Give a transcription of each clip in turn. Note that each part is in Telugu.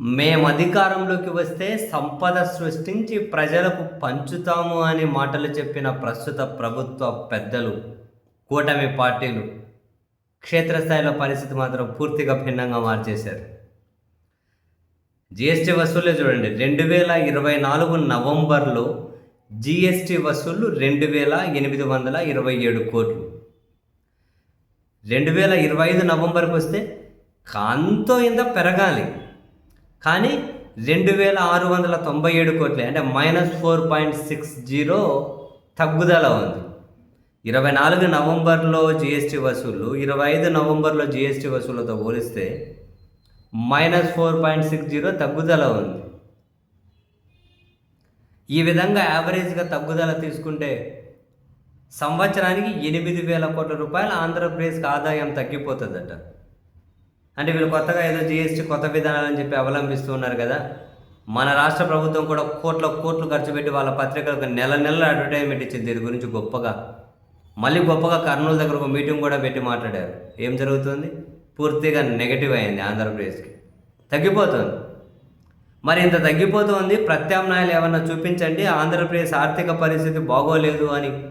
మేము అధికారంలోకి వస్తే సంపద సృష్టించి ప్రజలకు పంచుతాము అని మాటలు చెప్పిన ప్రస్తుత ప్రభుత్వ పెద్దలు కూటమి పార్టీలు క్షేత్రస్థాయిలో పరిస్థితి మాత్రం పూర్తిగా భిన్నంగా మార్చేశారు. జిఎస్టీ వసూలే చూడండి రెండు వేల ఇరవై నాలుగు నవంబర్లో జిఎస్టీ వసూళ్ళు రెండు వేల ఎనిమిది వందల ఇరవై ఏడు కోట్లు. రెండు వేల ఇరవై ఐదు నవంబర్కి వస్తే కాంతో ఇంత పెరగాలి. కానీ రెండు వేల ఆరు వందల తొంభై ఏడు కోట్లే అంటే minus four point six zero తగ్గుదల ఉంది. ఇరవై నాలుగు నవంబర్లో జిఎస్టీ వసూళ్ళు ఇరవై ఐదు నవంబర్లో జిఎస్టీ వసూళ్ళతో పోలిస్తే minus four point six zero తగ్గుదల ఉంది. ఈ విధంగా యావరేజ్గా తగ్గుదల తీసుకుంటే సంవత్సరానికి ఎనిమిది వేల కోట్ల రూపాయలు ఆంధ్రప్రదేశ్కి ఆదాయం తగ్గిపోతుందట. అంటే వీళ్ళు కొత్తగా ఏదో జిఎస్టీ కొత్త విధానాలని చెప్పి అవలంబిస్తూ ఉన్నారు కదా. మన రాష్ట్ర ప్రభుత్వం కూడా కోట్ల కోట్లు ఖర్చు పెట్టి వాళ్ళ పత్రికలకు నెల నెలలు అడ్వర్టైజ్మెంట్ ఇచ్చింది. దీని గురించి గొప్పగా మళ్ళీ గొప్పగా కర్నూలు దగ్గర ఒక మీటింగ్ కూడా పెట్టి మాట్లాడారు. ఏం జరుగుతుంది? పూర్తిగా నెగటివ్ అయింది ఆంధ్రప్రదేశ్కి. తగ్గిపోతుంది. మరి ఇంత తగ్గిపోతుంది ప్రత్యామ్నాయాలు ఏమన్నా చూపించండి ఆంధ్రప్రదేశ్ ఆర్థిక పరిస్థితి బాగోలేదు అని.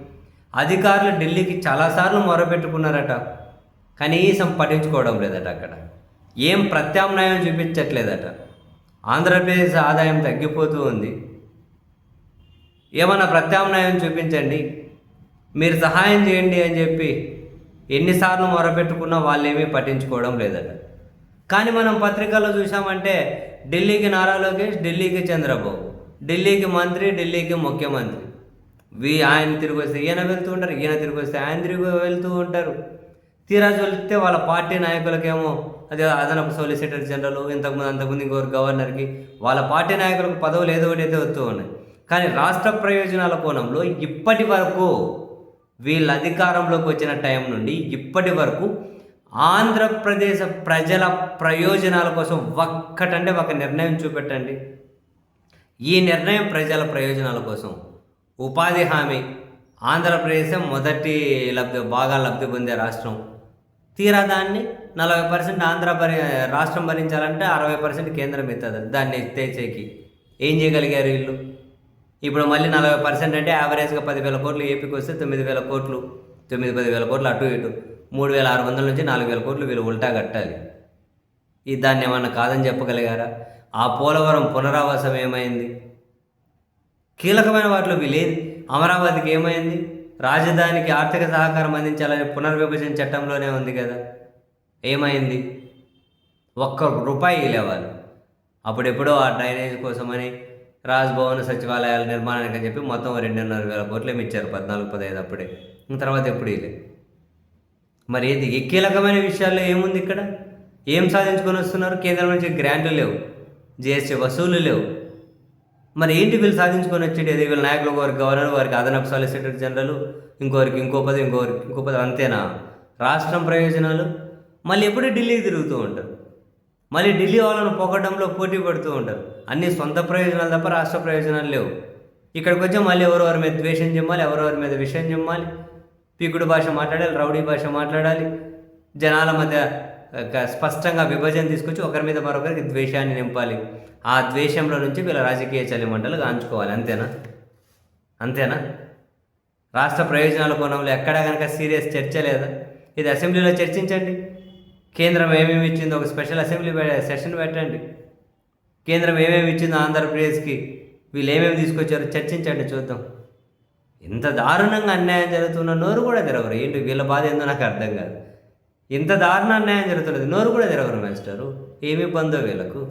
అధికారులు ఢిల్లీకి చాలాసార్లు మొరపెట్టుకున్నారట. కనీసం పట్టించుకోవడం లేదట అక్కడ. ఏం ప్రత్యామ్నాయం చూపించట్లేదట. ఆంధ్రప్రదేశ్ ఆదాయం తగ్గిపోతూ ఉంది. ఏమైనా ప్రత్యామ్నాయం చూపించండి. మీరు సహాయం చేయండి అని చెప్పి ఎన్నిసార్లు మొరపెట్టుకున్నా వాళ్ళు ఏమీ పట్టించుకోవడం లేదట. కానీ మనం పత్రికల్లో చూసామంటే ఢిల్లీకి నారా లోకేష్ ఢిల్లీకి చంద్రబాబు ఢిల్లీకి మంత్రి ఢిల్లీకి ముఖ్యమంత్రి. వీ ఆయన తిరిగి వస్తే ఈయన వెళ్తూ ఉంటారు ఈయన తిరిగి వస్తే ఆయన తిరిగి వెళ్తూ ఉంటారు. తీరా వెళ్తే వాళ్ళ పార్టీ నాయకులకేమో అదే అదనపు సొలిసిటర్ జనరల్ ఇంతకుముందు అంతకుముందు ఇంకొకరు గవర్నర్కి వాళ్ళ పార్టీ నాయకులకు పదవులు ఏదో ఒకటి అయితే వస్తూ ఉన్నాయి. కానీ రాష్ట్ర ప్రయోజనాల కోణంలో ఇప్పటి వరకు వీళ్ళ అధికారంలోకి వచ్చిన టైం నుండి ఇప్పటి వరకు ఆంధ్రప్రదేశ్ ప్రజల ప్రయోజనాల కోసం ఒక్కటంటే ఒక నిర్ణయం చూపెట్టండి. ఈ నిర్ణయం ప్రజల ప్రయోజనాల కోసం. ఉపాధి హామీ. ఆంధ్రప్రదేశ్ మొదటి లబ్ధి బాగా లబ్ధి పొందే రాష్ట్రం. తీరా దాన్ని నలభై పర్సెంట్ ఆంధ్ర భరి రాష్ట్రం భరించాలంటే అరవై పర్సెంట్ కేంద్రం ఎత్తుంది దాన్ని తెచ్చేకి ఏం చేయగలిగారు వీళ్ళు? ఇప్పుడు మళ్ళీ నలభై పర్సెంట్ అంటే యావరేజ్గా పదివేల కోట్లు ఏపీకి వస్తే తొమ్మిది వేల కోట్లు తొమ్మిది పదివేల కోట్లు అటు ఇటు మూడు వేల ఆరు వందల నుంచి నాలుగు వేల కోట్లు వీళ్ళు ఉల్టా కట్టాలి. ఈ దాన్ని ఏమన్నా కాదని చెప్పగలిగారా? ఆ పోలవరం పునరావాసం ఏమైంది? కీలకమైన వాటిలో వీళ్ళేది? అమరావతికి ఏమైంది? రాజధానికి ఆర్థిక సహకారం అందించాలని పునర్విభజన చట్టంలోనే ఉంది కదా. ఏమైంది? ఒక్క రూపాయి లేవాలి. అప్పుడెప్పుడో ఆ డ్రైనేజ్ కోసమని రాజ్భవన్ సచివాలయాల నిర్మాణానికి అని చెప్పి మొత్తం రెండున్నర వేల కోట్లు ఏమి ఇచ్చారు? పద్నాలుగు పదహైదు అప్పుడే. తర్వాత ఎప్పుడు ఇలే మరి ఏది? ఈ కీలకమైన విషయాల్లో ఏముంది ఇక్కడ? ఏం సాధించుకొని వస్తున్నారు? కేంద్రం నుంచి గ్రాంట్లు లేవు. జిఎస్టీ వసూలు లేవు. మరి ఏంటి వీళ్ళు సాధించుకొని వచ్చేది? ఏది వీళ్ళ నాయకులు వారికి గవర్నర్ వారికి అదనపు సాలిసిటర్ జనరల్ ఇంకోరికి ఇంకో పది ఇంకోరికి ఇంకో పది అంతేనా? రాష్ట్రం ప్రయోజనాలు? మళ్ళీ ఎప్పుడు ఢిల్లీకి తిరుగుతూ ఉంటారు. మళ్ళీ ఢిల్లీ వాళ్ళను పొగడంలో పోటీ పడుతూ ఉంటారు. అన్ని సొంత ప్రయోజనాలు తప్ప రాష్ట్ర ప్రయోజనాలు లేవు. ఇక్కడికి వచ్చి మళ్ళీ ఎవరెవరి మీద ద్వేషం చెమ్మాలి? ఎవరెవరి మీద విషయం చెమ్మాలి? పీకుడు భాష మాట్లాడాలి రౌడీ భాష మాట్లాడాలి. జనాల మధ్య స్పష్టంగా విభజన తీసుకొచ్చి ఒకరి మీద మరొకరికి ద్వేషాన్ని నింపాలి. ఆ ద్వేషంలో నుంచి వీళ్ళ రాజకీయ చలిమంటలు గాంచుకోవాలి. అంతేనా? అంతేనా? రాష్ట్ర ప్రయోజనాల కోణంలో ఎక్కడా కనుక సీరియస్ చర్చ లేదా? ఇది అసెంబ్లీలో చర్చించండి. కేంద్రం ఏమేమి ఇచ్చిందో ఒక స్పెషల్ అసెంబ్లీ సెషన్ పెట్టండి. కేంద్రం ఏమేమి ఇచ్చిందో ఆంధ్రప్రదేశ్కి వీళ్ళు ఏమేమి తీసుకొచ్చారో చర్చించండి చూద్దాం. ఇంత దారుణంగా అన్యాయం జరుగుతున్న నోరు కూడా తెరవరు. ఏంటి వీళ్ళ బాధ ఏందో నాకు అర్థం కాదు. ఇంత దారుణ అన్యాయం జరుగుతున్నది? నోరు కూడా జరగరు మాస్టరు. ఏమి ఇబ్బందో వీళ్ళకు?